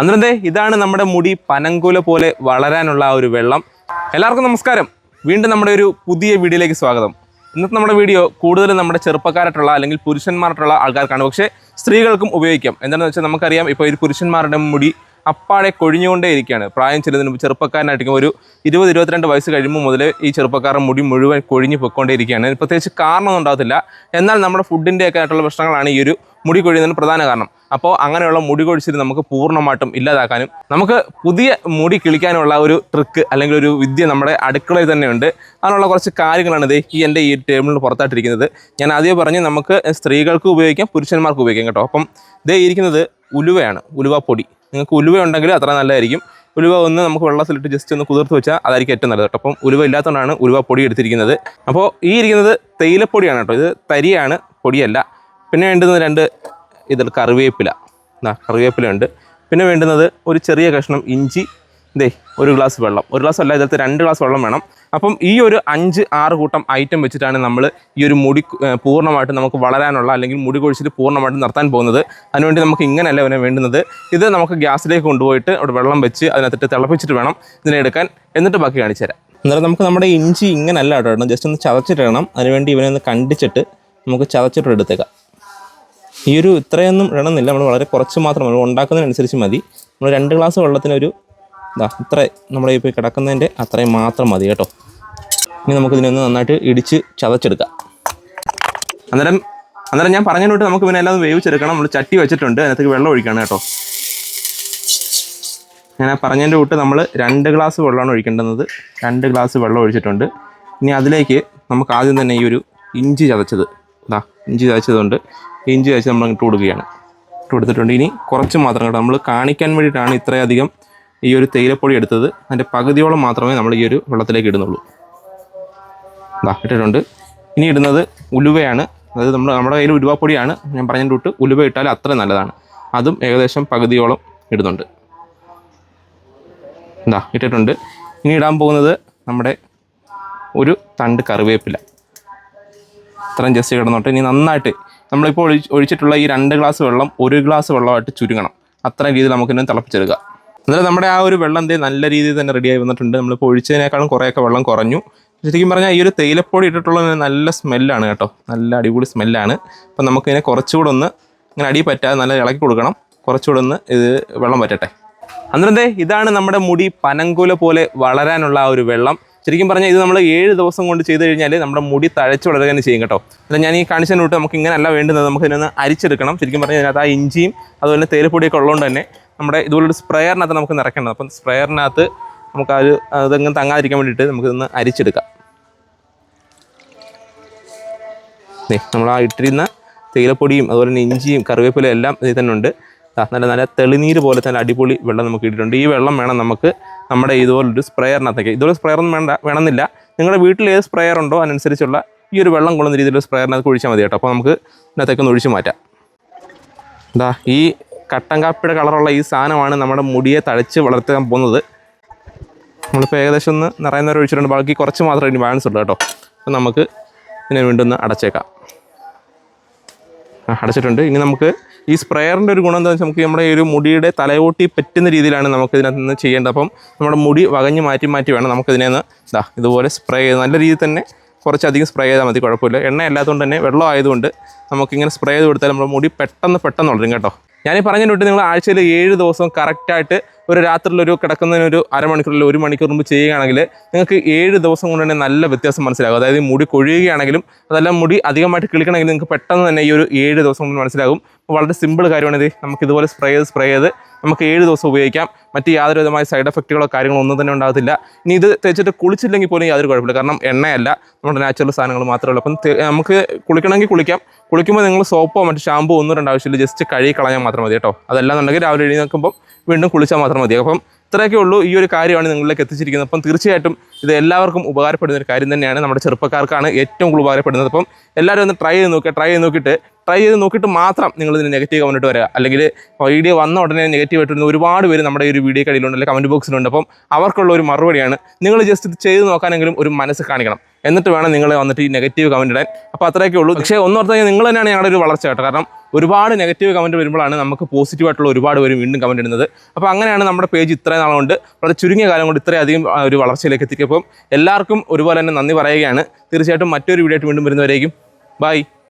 അന്നേരത്തെ ഇതാണ് നമ്മുടെ മുടി പനങ്കുല പോലെ വളരാനുള്ള ആ ഒരു വെള്ളം. എല്ലാവർക്കും നമസ്കാരം. വീണ്ടും നമ്മുടെ ഒരു പുതിയ വീഡിയോയിലേക്ക് സ്വാഗതം. ഇന്നത്തെ നമ്മുടെ വീഡിയോ കൂടുതലും നമ്മുടെ ചെറുപ്പക്കാരായിട്ടുള്ള അല്ലെങ്കിൽ പുരുഷന്മാരായിട്ടുള്ള ആൾക്കാർക്കാണ്. പക്ഷേ സ്ത്രീകൾക്കും ഉപയോഗിക്കാം. എന്താണെന്ന് വെച്ചാൽ നമുക്കറിയാം ഇപ്പോൾ ഒരു പുരുഷന്മാരുടെ മുടി അപ്പാടെ കൊഴിഞ്ഞുകൊണ്ടേ ഇരിക്കുകയാണ്. പ്രായം ചെല്ലുന്നതിന് മുമ്പ് ചെറുപ്പക്കാരനായിരിക്കും ഒരു ഇരുപത് ഇരുപത്തിരണ്ട് വയസ്സ് കഴിയുമ്പോൾ മുതൽ ഈ ചെറുപ്പക്കാരൻ മുടി മുഴുവൻ കൊഴിഞ്ഞു പൊയ്ക്കൊണ്ടേയിരിക്കുകയാണ്. ഇരിക്കുകയാണ് പ്രത്യേകിച്ച് കാരണമൊന്നും ഉണ്ടാകത്തില്ല. എന്നാൽ നമ്മുടെ ഫുഡിന്റെ ഒക്കെ ആയിട്ടുള്ള പ്രശ്നങ്ങളാണ് ഈ ഒരു മുടി കൊഴിയുന്നതിന് പ്രധാന കാരണം. അപ്പോൾ അങ്ങനെയുള്ള മുടി കൊഴിച്ചിൽ നമുക്ക് പൂർണമായിട്ടും ഇല്ലാതാക്കാനും നമുക്ക് പുതിയ മുടി കിളിക്കാനുള്ള ഒരു ട്രിക്ക് അല്ലെങ്കിൽ ഒരു വിദ്യ നമ്മുടെ അടുക്കളയിൽ തന്നെയുണ്ട്. അതിനുള്ള കുറച്ച് കാര്യങ്ങളാണ് ഇത് ഈ എന്റെ ഈ ടേബിളിൽ പുറത്തായിട്ടിരിക്കുന്നത്. ഞാൻ ആദ്യം പറഞ്ഞ് നമുക്ക് സ്ത്രീകൾക്ക് ഉപയോഗിക്കാം പുരുഷന്മാർക്ക് ഉപയോഗിക്കാം കേട്ടോ. അപ്പം ഇതേ ഇരിക്കുന്നത് ഉലുവയാണ് ഉലുവപ്പൊടി നിങ്ങൾക്ക് ഉലുവ ഉണ്ടെങ്കിൽ അത്ര നല്ലതായിരിക്കും. ഉലുവ ഒന്ന് നമുക്ക് വെള്ളത്തിലിട്ട് ജസ്റ്റ് ഒന്ന് കുതിർത്ത് വെച്ചാൽ അതായിരിക്കും ഏറ്റവും നല്ലത് കേട്ടോ. അപ്പം ഉലുവ ഇല്ലാത്തതുകൊണ്ടാണ് ഉലുവ പൊടി എടുത്തിരിക്കുന്നത്. അപ്പോൾ ഈ ഇരിക്കുന്നത് തേയിലപ്പൊടിയാണ് കേട്ടോ. ഇത് തരിയാണ് പൊടിയല്ല. പിന്നെ വേണ്ടുന്നത് രണ്ട് ഇതിൽ കറിവേപ്പില. കറിവേപ്പില ഉണ്ട്. പിന്നെ വേണ്ടുന്നത് ഒരു ചെറിയ കഷ്ണം ഇഞ്ചി. ഇതേ ഒരു ഗ്ലാസ് വെള്ളം. ഒരു ഗ്ലാസ് അല്ല ഇതിനകത്ത് രണ്ട് ഗ്ലാസ് വെള്ളം വേണം. അപ്പം ഈ ഒരു അഞ്ച് ആറ് കൂട്ടം ഐറ്റം വെച്ചിട്ടാണ് നമ്മൾ ഈ ഒരു മുടി പൂർണമായിട്ട് നമുക്ക് വളരാനുള്ള അല്ലെങ്കിൽ മുടി കൊഴിച്ചിൽ പൂർണമായിട്ടും നിർത്താൻ പോകുന്നത്. അതിനുവേണ്ടി നമുക്ക് ഇങ്ങനെയല്ല അവനെ വേണ്ടുന്നത്? ഇത് നമുക്ക് ഗ്യാസിലേക്ക് കൊണ്ടുപോയിട്ട് അവിടെ വെള്ളം വെച്ച് അതിനകത്തിട്ട് തിളപ്പിച്ചിട്ട് വേണം ഇതിനെ എടുക്കാൻ. എന്നിട്ട് ബാക്കി കാണിച്ചു തരാം. നമുക്ക് നമ്മുടെ ഇഞ്ചി ഇങ്ങനല്ല കേട്ടോ ഇടണം. ജസ്റ്റ് ഒന്ന് ചതച്ചിട്ടിടണം. അതിനുവേണ്ടി ഇവനെ ഒന്ന് കണ്ടിച്ചിട്ട് നമുക്ക് ചതച്ചിട്ട് എടുത്തേക്കാം. ഈ ഒരു ഇത്രയൊന്നും ഇടണമെന്നില്ല. നമ്മൾ വളരെ കുറച്ച് മാത്രം. ഉണ്ടാക്കുന്നതിനനുസരിച്ച് മതി. നമ്മൾ രണ്ട് ഗ്ലാസ് വെള്ളത്തിന് ഒരു ഇതാ ഇത്ര നമ്മുടെ ഇപ്പോൾ കിടക്കുന്നതിന്റെ അത്രയും മാത്രം മതി കേട്ടോ. ഇനി നമുക്കിതിനൊന്ന് നന്നായിട്ട് ഇടിച്ച് ചതച്ചെടുക്കാം. അന്നേരം അന്നേരം ഞാൻ പറഞ്ഞതിനോട്ട് നമുക്ക് പിന്നെ എല്ലാം വേവിച്ചെടുക്കണം. നമ്മൾ ചട്ടി വെച്ചിട്ടുണ്ട് അതിനകത്തേക്ക് വെള്ളം ഒഴിക്കണം കേട്ടോ. ഞാൻ ആ പറഞ്ഞതിന്റെ കൂട്ട് നമ്മൾ രണ്ട് ഗ്ലാസ് വെള്ളമാണ് ഒഴിക്കേണ്ടത് രണ്ട് ഗ്ലാസ് വെള്ളം ഒഴിച്ചിട്ടുണ്ട്. ഇനി അതിലേക്ക് നമുക്ക് ആദ്യം തന്നെ ഈ ഒരു ഇഞ്ചി ചതച്ചത് ഇതാ ഇഞ്ചി ചതച്ചതുകൊണ്ട് ഇഞ്ചി ചതച്ച് നമ്മൾ ഇട്ട് കൊടുക്കുകയാണ്. ഇട്ട് കൊടുത്തിട്ടുണ്ട്. ഇനി കുറച്ച് മാത്രം കേട്ടോ. നമ്മൾ കാണിക്കാൻ വേണ്ടിയിട്ടാണ് ഇത്രയധികം ഈ ഒരു തേയിലപ്പൊടി എടുത്തത് അതിന്റെ പകുതിയോളം മാത്രമേ നമ്മൾ ഈ ഒരു വെള്ളത്തിലേക്ക് ഇടുന്നുള്ളൂ. ഇതാ ഇട്ടിട്ടുണ്ട്. ഇനി ഇടുന്നത് ഉലുവയാണ്. അതായത് നമ്മൾ നമ്മുടെ കയ്യിൽ ഉലുവപ്പൊടിയാണ്. ഞാൻ പറഞ്ഞതിന്റെ തൊട്ട് ഉലുവ ഇട്ടാൽ അത്ര നല്ലതാണ്. അതും ഏകദേശം പകുതിയോളം ഇടുന്നുണ്ട്. എന്താ ഇട്ടിട്ടുണ്ട്. ഇനി ഇടാൻ പോകുന്നത് നമ്മുടെ ഒരു തണ്ട് കറിവേപ്പില. ഇത്രയും ജസ്റ്റ് കിടന്നോട്ടെ. ഇനി നന്നായിട്ട് നമ്മളിപ്പോൾ ഒഴി ഒഴിച്ചിട്ടുള്ള ഈ രണ്ട് ഗ്ലാസ് വെള്ളം ഒരു ഗ്ലാസ് വെള്ളമായിട്ട് ചുരുങ്ങണം. അത്രയും രീതിയിൽ നമുക്കിന്നെ തിളപ്പിച്ചെടുക്കാം. എന്നാലും നമ്മുടെ ആ ഒരു വെള്ളം എന്തേ നല്ല രീതിയിൽ തന്നെ റെഡിയായി വന്നിട്ടുണ്ട്. നമ്മൾ ഒഴിച്ചതിനേക്കാളും കുറേയൊക്കെ വെള്ളം കുറഞ്ഞു. ശരിക്കും പറഞ്ഞാൽ ഈ ഒരു തേയിലപ്പൊടി ഇട്ടിട്ടുള്ള നല്ല സ്മെല്ലാണ് കേട്ടോ. നല്ല അടിപൊളി സ്മെല്ലാണ് അപ്പം നമുക്കിതിനെ കുറച്ചുകൂടെ ഒന്ന് ഇങ്ങനെ അടി പറ്റാതെ നല്ല ഇളക്കി കൊടുക്കണം. കുറച്ചുകൂടെ ഒന്ന് ഇത് വെള്ളം പറ്റട്ടെ അന്നേരത്തെ ഇതാണ് നമ്മുടെ മുടി പനങ്കുല പോലെ വളരാനുള്ള ആ ഒരു വെള്ളം. ശരിക്കും പറഞ്ഞാൽ ഇത് നമ്മൾ ഏഴ് ദിവസം കൊണ്ട് ചെയ്ത് കഴിഞ്ഞാൽ നമ്മുടെ മുടി തഴച്ച് വളരുകയാണ് ചെയ്യും കേട്ടോ. അല്ല ഞാൻ ഈ കാണിച്ചതിന് വിട്ട് നമുക്ക് ഇങ്ങനെയല്ല വേണ്ടുന്നത്. നമുക്ക് ഇതിനൊന്ന് അരിച്ചെടുക്കണം. ശരിക്കും പറഞ്ഞാൽ ഇതിനകത്ത് ആ ഇഞ്ചിയും അതുപോലെ തേയിലപ്പൊടിയൊക്കെ ഉള്ളതുകൊണ്ട് തന്നെ നമ്മുടെ ഇതുപോലൊരു സ്പ്രെയറിനകത്ത് നമുക്ക് നിറയ്ക്കേണ്ടത് അപ്പം സ്പ്രെയറിനകത്ത് നമുക്ക് ആ ഒരു അതെങ്ങനെ തങ്ങാതിരിക്കാൻ വേണ്ടിയിട്ട് നമുക്കിതൊന്ന് അരിച്ചെടുക്കാം. നമ്മൾ ആ ഇട്ടിരുന്ന തേയിലപ്പൊടിയും അതുപോലെ തന്നെ ഇഞ്ചിയും കറിവേപ്പിലയും എല്ലാം ഇതിൽ തന്നെ ഉണ്ട്. നല്ല നല്ല തെളിനീര് പോലെ തന്നെ അടിപൊളി വെള്ളം നമുക്ക് ഇട്ടിട്ടുണ്ട് ഈ വെള്ളം വേണം നമുക്ക് നമ്മുടെ ഇതുപോലൊരു സ്പ്രെയറിനകത്തേക്ക്. ഇതുപോലെ സ്പ്രെയറൊന്നും വേണ്ട വേണമെന്നില്ല. നിങ്ങളുടെ വീട്ടിൽ ഏത് സ്പ്രെയർ ഉണ്ടോ അതിനനുസരിച്ചുള്ള ഈ ഒരു വെള്ളം കൊള്ളുന്ന രീതിയിലുള്ള സ്പ്രെയറിനകത്ത് ഒഴിച്ചാൽ മതി കേട്ടോ. അപ്പോൾ നമുക്ക് ഇതിനകത്തേക്ക് ഒന്ന് ഒഴിച്ച് മാറ്റാം. എന്താ ഈ കട്ടൻ കാപ്പിയുടെ കളറുള്ള ഈ സാധനമാണ് നമ്മുടെ മുടിയെ തഴച്ച് വളർത്താൻ പോകുന്നത്. നമ്മളിപ്പോൾ ഏകദേശം ഒന്ന് നിറയുന്നവരെ ഒഴിച്ചിട്ടുണ്ട് ബാക്കി കുറച്ച് മാത്രമേ ഇനി ബാലൻസ് ഉള്ളൂ കേട്ടോ. അപ്പം നമുക്ക് ഇതിനെ വീണ്ടും ഒന്ന് അടച്ചേക്കാം. അടച്ചിട്ടുണ്ട്. ഇനി നമുക്ക് ഈ സ്പ്രെയറിന്റെ ഒരു ഗുണം എന്താണെന്ന് വെച്ചാൽ നമുക്ക് നമ്മുടെ ഈ ഒരു മുടിയുടെ തലയോട്ടി പറ്റുന്ന രീതിയിലാണ് നമുക്ക് ഇതിനകത്ത് നിന്ന് ചെയ്യേണ്ടത്. അപ്പം നമ്മുടെ മുടി വകഞ്ഞ് മാറ്റി മാറ്റി വേണം നമുക്കിതിനെ ഒന്ന് ഇതാ ഇതുപോലെ സ്പ്രേ ചെയ്ത് നല്ല രീതിയിൽ തന്നെ കുറച്ചധികം സ്പ്രേ ചെയ്താൽ മതി കുഴപ്പമില്ല. എണ്ണ അല്ലാത്തതുകൊണ്ട് തന്നെ വെള്ളം ആയതുകൊണ്ട് നമുക്കിങ്ങനെ സ്പ്രേ ചെയ്ത് കൊടുത്താൽ നമ്മുടെ മുടി പെട്ടെന്ന് പെട്ടെന്ന് വളരും കേട്ടോ. പറഞ്ഞതിന് വിട്ട് നിങ്ങൾ ആഴ്ചയിൽ ഏഴ് ദിവസം കറക്റ്റായിട്ട് ഒരു രാത്രിയിലൊരു കിടക്കുന്നതിനൊരു അരമണിക്കൂറിൽ ഒരു മണിക്കൂർ മുമ്പ് ചെയ്യുകയാണെങ്കിൽ നിങ്ങൾക്ക് ഏഴ് ദിവസം കൊണ്ട് തന്നെ നല്ല വ്യത്യാസം മനസ്സിലാകും. അതായത് മുടി കൊഴിയുകയാണെങ്കിലും അതെല്ലാം മുടി അധികമായിട്ട് കിളിക്കണമെങ്കിൽ നിങ്ങൾക്ക് പെട്ടെന്ന് തന്നെ ഈ ഒരു ഏഴ് ദിവസം കൊണ്ട് മനസ്സിലാകും. വളരെ സിമ്പിൾ കാര്യമാണ് ഇത് നമുക്ക് ഇതുപോലെ സ്പ്രേ ചെയ്ത് സ്പ്രേ ചെയ്ത് നമുക്ക് ഏഴ് ദിവസം ഉപയോഗിക്കാം. മറ്റ് യാതൊരു വിധമായ സൈഡ് എഫക്റ്റുകളോ കാര്യങ്ങളോ ഒന്നും തന്നെ ഉണ്ടാകത്തില്ല. ഇനി ഇത് തേച്ചിട്ട് കുളിച്ചില്ലെങ്കിൽ പോലും യാതൊരു കുഴപ്പമില്ല. കാരണം എണ്ണയല്ല. നമ്മുടെ നാച്ചുറൽ സാധനങ്ങൾ മാത്രമേ ഉള്ളൂ. അപ്പം നമുക്ക് കുളിക്കണമെങ്കിൽ കുളിക്കാം. കുളിക്കുമ്പോൾ നിങ്ങൾ സോപ്പോ മറ്റ് ഷാമ്പോ ഒന്നും രണ്ട് ആവശ്യമില്ല. ജസ്റ്റ് കഴുകി കളയാൻ മാത്രം മതി കേട്ടോ. അതല്ലാന്നുണ്ടെങ്കിൽ രാവിലെ എഴുതി നോക്കുമ്പോൾ വീണ്ടും കുളിച്ചാൽ മാത്രം മതി. അപ്പം ഇത്രയൊക്കെ ഉള്ളൂ ഈ ഒരു കാര്യമാണ് നിങ്ങളിലേക്ക് എത്തിച്ചിരിക്കുന്നത്. അപ്പം തീർച്ചയായിട്ടും ഇത് എല്ലാവർക്കും ഉപകാരപ്പെടുന്ന ഒരു കാര്യം തന്നെയാണ് നമ്മുടെ ചെറുപ്പക്കാർക്കാണ് ഏറ്റവും കൂടുതൽ ഉപകാരപ്പെടുന്നത്. അപ്പം എല്ലാവരും ഒന്ന് ട്രൈ ചെയ്ത് നോക്കുക. ട്രൈ ചെയ്ത് നോക്കിയിട്ട് ട്രൈ ചെയ്ത് നോക്കിയിട്ട് മാത്രം നിങ്ങൾ ഇതിന് നെഗറ്റീവ് കമന്റ് വരിക. അല്ലെങ്കിൽ വീഡിയോ വന്ന ഉടനെ നെഗറ്റീവ് ആയിട്ട് ഒരുപാട് പേര് നമ്മുടെ ഈ ഒരു വീഡിയോ കടയിലുണ്ട് അല്ലെങ്കിൽ കമന്റ് ബോക്സിലുണ്ട് അപ്പം അവർക്കുള്ള ഒരു മറുപടിയാണ് നിങ്ങൾ ജസ്റ്റ് ഇത് ചെയ്ത് നോക്കാനെങ്കിലും ഒരു മനസ്സ് കാണിക്കണം. എന്നിട്ട് വേണം നിങ്ങൾ വന്നിട്ട് ഈ നെഗറ്റീവ് കമന്റ് ഇടാൻ. അപ്പോൾ അത്രയൊക്കെ ഉള്ളൂ. പക്ഷേ ഒന്നോർത്ത് പറഞ്ഞാൽ നിങ്ങൾ തന്നെയാണ് ഞങ്ങളുടെ ഒരു വളർച്ച കേട്ടോ. കാരണം ഒരുപാട് നെഗറ്റീവ് കമന്റ് വരുമ്പോഴാണ് നമുക്ക് പോസിറ്റീവായിട്ടുള്ള ഒരുപാട് പേര് വീണ്ടും കമന്റ് ഇടുന്നത്. അപ്പോൾ അങ്ങനെയാണ് നമ്മുടെ പേജ് ഇത്രയും നാളുകൊണ്ട് കൊണ്ട് വളരെ ചുരുങ്ങിയ കാലം കൊണ്ട് ഇത്രയധികം ഒരു വളർച്ചയിലേക്ക് എത്തിക്കപ്പം എല്ലാവർക്കും ഒരുപോലെ തന്നെ നന്ദി പറയുകയാണ്. തീർച്ചയായിട്ടും മറ്റൊരു വീഡിയോ ആയിട്ട് വീണ്ടും വരുന്നവരേക്കും. ബൈ